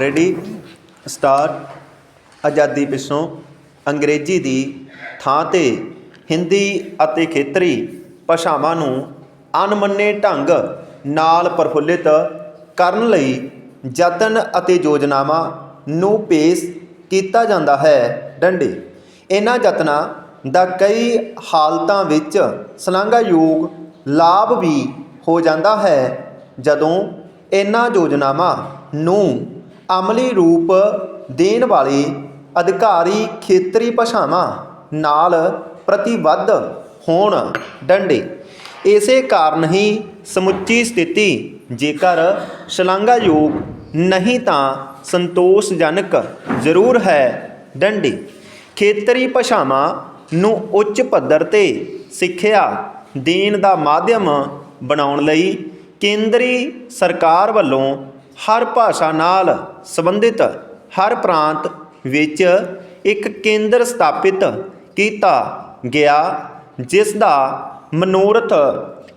Ready? Start. ਆਜ਼ਾਦੀ ਪਿੱਛੋਂ ਅੰਗਰੇਜ਼ੀ ਦੀ ਥਾਂ ਤੇ ਹਿੰਦੀ ਅਤੇ ਖੇਤਰੀ ਭਾਸ਼ਾਵਾਂ ਨੂੰ ਅਣਮੰਨੇ ਢੰਗ ਨਾਲ ਪ੍ਰਫੁੱਲਿਤ ਕਰਨ ਲਈ ਯਤਨ ਅਤੇ ਯੋਜਨਾਵਾਂ ਨੂੰ ਪੇਸ਼ ਕੀਤਾ ਜਾਂਦਾ ਹੈ। ਡੰਡੇ। ਇਹਨਾਂ ਯਤਨਾਂ ਦਾ ਕਈ ਹਾਲਤਾਂ ਵਿੱਚ ਸ਼ਲਾਘਾਯੋਗ ਲਾਭ ਵੀ ਹੋ ਜਾਂਦਾ ਹੈ, ਜਦੋਂ ਇਹਨਾਂ ਯੋਜਨਾਵਾਂ ਨੂੰ ਅਮਲੀ ਰੂਪ ਦੇਣ ਵਾਲੇ ਅਧਿਕਾਰੀ ਖੇਤਰੀ ਭਾਸ਼ਾਵਾਂ ਨਾਲ ਪ੍ਰਤੀਬੱਧ ਹੋਣ ਡੰਡੇ। ਇਸੇ ਕਾਰਨ ਹੀ ਸਮੁੱਚੀ ਸਥਿਤੀ ਜੇਕਰ ਸ਼ਲਾਘਾਯੋਗ ਨਹੀਂ ਤਾਂ ਸੰਤੋਸ਼ਜਨਕ ਜ਼ਰੂਰ ਹੈ ਡੰਡੇ। ਖੇਤਰੀ ਭਾਸ਼ਾਵਾਂ ਨੂੰ ਉੱਚ ਪੱਧਰ ਤੇ ਸਿੱਖਿਆ ਦੇਣ ਦਾ ਮਾਧਿਅਮ ਬਣਾਉਣ ਲਈ ਕੇਂਦਰੀ ਸਰਕਾਰ ਵੱਲੋਂ ਹਰ ਭਾਸ਼ਾ ਨਾਲ ਸੰਬੰਧਿਤ ਹਰ ਪ੍ਰਾਂਤ ਵਿੱਚ ਇੱਕ ਕੇਂਦਰ ਸਥਾਪਿਤ ਕੀਤਾ ਗਿਆ, ਜਿਸ ਦਾ ਮਨੋਰਥ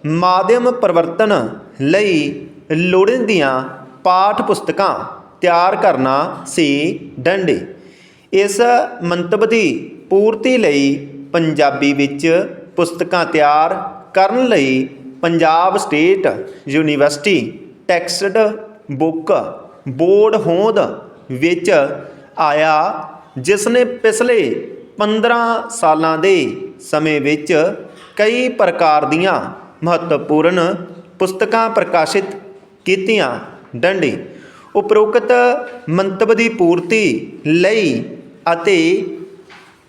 ਮਾਧਿਅਮ ਪਰਿਵਰਤਨ ਲਈ ਲੋੜੀਂਦੀਆਂ ਪਾਠ ਪੁਸਤਕਾਂ ਤਿਆਰ ਕਰਨਾ ਸੀ ਡੰਡੇ। ਇਸ ਮੰਤਵ ਦੀ ਪੂਰਤੀ ਲਈ ਪੰਜਾਬੀ ਵਿੱਚ ਪੁਸਤਕਾਂ ਤਿਆਰ ਕਰਨ ਲਈ Punjab state university text book, board ਹੋਂਦ ਵਿੱਚ ਆਇਆ ਜਿਸ ਨੇ ਪਿਛਲੇ 15 ਸਾਲਾਂ ਦੇ ਸਮੇਂ ਵਿੱਚ ਕਈ ਪ੍ਰਕਾਰ ਦੀਆਂ ਮਹੱਤਵਪੂਰਨ ਪੁਸਤਕਾਂ ਪ੍ਰਕਾਸ਼ਿਤ ਕੀਤੀਆਂ। ਡੰਡੀ, ਉਪਰੋਕਤ ਮੰਤਵ ਦੀ ਪੂਰਤੀ ਲਈ ਅਤੇ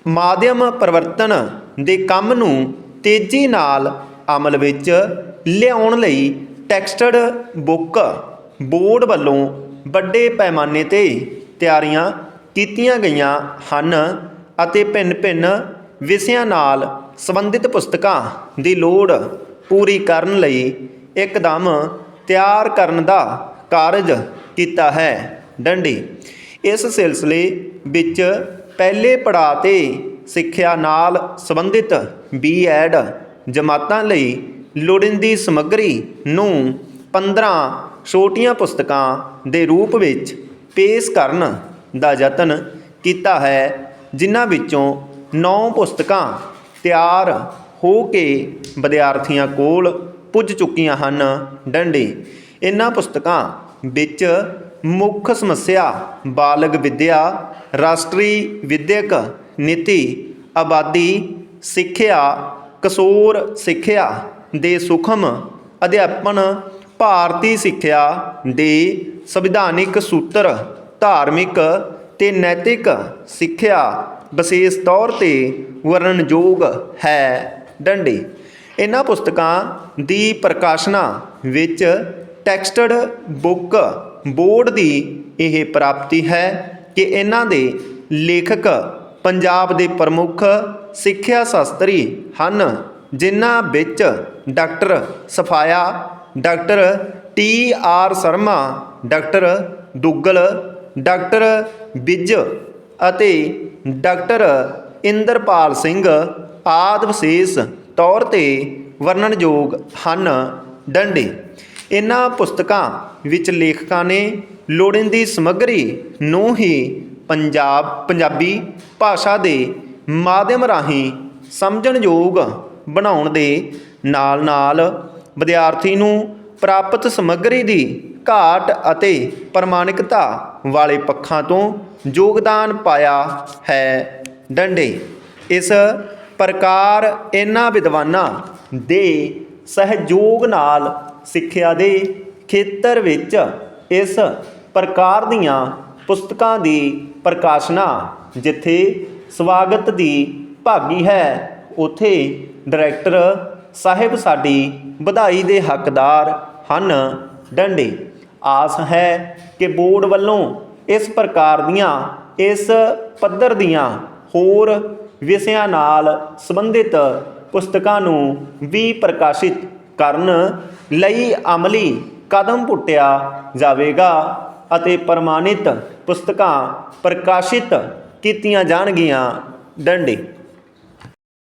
ਮਾਧਿਅਮ ਪਰਿਵਰਤਨ ਦੇ ਕੰਮ ਨੂੰ ਤੇਜ਼ੀ ਨਾਲ ਅਮਲ ਵਿੱਚ ਲਿਆਉਣ ਲਈ ਟੈਕਸਟਡ ਬੁੱਕ ਬੋਰਡ ਵੱਲੋਂ ਵੱਡੇ ਪੈਮਾਨੇ ਤੇ ਤਿਆਰੀਆਂ ਕੀਤੀਆਂ ਗਈਆਂ ਹਨ ਅਤੇ ਭਿੰਨ-ਭਿੰਨ ਵਿਸ਼ਿਆਂ ਨਾਲ ਸੰਬੰਧਿਤ ਪੁਸਤਕਾਂ ਦੀ ਲੋੜ ਪੂਰੀ ਕਰਨ ਲਈ ਇੱਕਦਮ ਤਿਆਰ ਕਰਨ ਦਾ ਕਾਰਜ ਕੀਤਾ ਹੈ। ਡੰਡੀ, ਇਸ ਸਿਲਸਿਲੇ ਵਿੱਚ ਪਹਿਲੇ ਪੜਾਅ ਤੇ ਸਿੱਖਿਆ ਨਾਲ ਸੰਬੰਧਿਤ ਬੀਐਡ ਜਮਾਤਾਂ ਲਈ ਲੋੜੀਂਦੀ ਸਮੱਗਰੀ ਨੂੰ 15 ਛੋਟੀਆਂ ਪੁਸਤਕਾਂ ਦੇ ਰੂਪ ਵਿੱਚ ਪੇਸ਼ ਕਰਨ ਦਾ ਯਤਨ ਕੀਤਾ ਹੈ, ਜਿਨ੍ਹਾਂ ਵਿੱਚੋਂ 9 ਪੁਸਤਕਾਂ ਤਿਆਰ ਹੋ ਕੇ ਵਿਦਿਆਰਥੀਆਂ ਕੋਲ ਪੁੱਜ ਚੁੱਕੀਆਂ ਹਨ। ਡੰਡੇ ਇਹਨਾਂ ਪੁਸਤਕਾਂ ਵਿੱਚ ਮੁੱਖ ਸਮੱਸਿਆ ਬਾਲਗ ਵਿੱਦਿਆ, ਰਾਸ਼ਟਰੀ ਵਿਦਿਅਕ ਨੀਤੀ, ਆਬਾਦੀ, ਸਿੱਖਿਆ, ਕਸੂਰ ਸਿੱਖਿਆ ਦੇ ਸੁਖਮ ਅਧਿਆਪਨ ਭਾਰਤੀ ਸਿੱਖਿਆ ਦੇ ਸੰਵਿਧਾਨਿਕ ਸੂਤਰ, ਧਾਰਮਿਕ ਤੇ ਨੈਤਿਕ ਸਿੱਖਿਆ ਵਿਸ਼ੇਸ਼ ਤੌਰ ਤੇ ਵਰਣਨਯੋਗ ਹੈ। ਡੰਡੀ। ਇਹਨਾਂ ਪੁਸਤਕਾਂ ਦੀ ਪ੍ਰਕਾਸ਼ਨਾ ਵਿੱਚ ਟੈਕਸਟਡ ਬੁੱਕ ਬੋਰਡ ਦੀ ਇਹ ਪ੍ਰਾਪਤੀ ਹੈ ਕਿ ਇਹਨਾਂ ਦੇ ਲੇਖਕ ਪੰਜਾਬ ਦੇ ਪ੍ਰਮੁੱਖ ਸਿੱਖਿਆ ਸ਼ਾਸਤਰੀ ਹਨ, ਜਿਨ੍ਹਾਂ ਵਿੱਚ doctor Safaya doctor T R Sharma, doctor Duggal, doctor Bijj ਅਤੇ ਡਾਕਟਰ ਇੰਦਰਪਾਲ ਸਿੰਘ ਆਦਿ ਵਿਸ਼ੇਸ਼ ਤੌਰ ਤੇ ਵਰਣਨਯੋਗ ਹਨ। ਡੰਡੇ। ਇਹਨਾਂ ਪੁਸਤਕਾਂ ਵਿੱਚ ਲੇਖਕਾਂ ਨੇ ਲੋੜੀਂਦੀ ਸਮੱਗਰੀ ਨੂੰ ਹੀ ਪੰਜਾਬ, ਪੰਜਾਬੀ ਭਾਸ਼ਾ ਦੇ ਮਾਧਿਅਮ ਰਾਹੀਂ ਸਮਝਣਯੋਗ ਬਣਾਉਣ ਦੇ ਨਾਲ-ਨਾਲ ਵਿਦਿਆਰਥੀ ਨੂੰ ਪ੍ਰਾਪਤ ਸਮੱਗਰੀ ਦੀ ਘਾਟ ਅਤੇ ਪ੍ਰਮਾਣਿਕਤਾ ਵਾਲੇ ਪੱਖਾਂ ਤੋਂ ਯੋਗਦਾਨ ਪਾਇਆ ਹੈ ਡੰਡੇ। ਇਸ ਪ੍ਰਕਾਰ ਇਹਨਾਂ ਵਿਦਵਾਨਾਂ ਦੇ ਸਹਿਯੋਗ ਨਾਲ ਸਿੱਖਿਆ ਦੇ ਖੇਤਰ ਵਿੱਚ ਇਸ ਪ੍ਰਕਾਰ ਦੀਆਂ ਪੁਸਤਕਾਂ ਦੀ ਪ੍ਰਕਾਸ਼ਨਾ ਜਿੱਥੇ ਸਵਾਗਤ ਦੀ ਭਾਗੀ ਹੈ, ਉਥੇ ਡਾਇਰੈਕਟਰ ਸਾਹਿਬ ਸਾਡੀ ਵਧਾਈ ਦੇ ਹੱਕਦਾਰ ਹਨ ਡੰਡੇ। ਆਸ ਹੈ ਕਿ ਬੋਰਡ ਵੱਲੋਂ ਇਸ ਪ੍ਰਕਾਰ ਦੀਆਂ, ਇਸ ਪੱਧਰ ਦੀਆਂ ਹੋਰ ਵਿਸ਼ਿਆਂ ਨਾਲ ਸੰਬੰਧਿਤ ਪੁਸਤਕਾਂ ਨੂੰ ਵੀ ਪ੍ਰਕਾਸ਼ਿਤ ਕਰਨ ਲਈ ਅਮਲੀ ਕਦਮ ਪੁੱਟਿਆ ਜਾਵੇਗਾ ਅਤੇ ਪ੍ਰਮਾਣਿਤ ਪੁਸਤਕਾਂ ਪ੍ਰਕਾਸ਼ਿਤ ਕੀਤੀਆਂ ਜਾਣਗੀਆਂ। ਡੰਡੇ।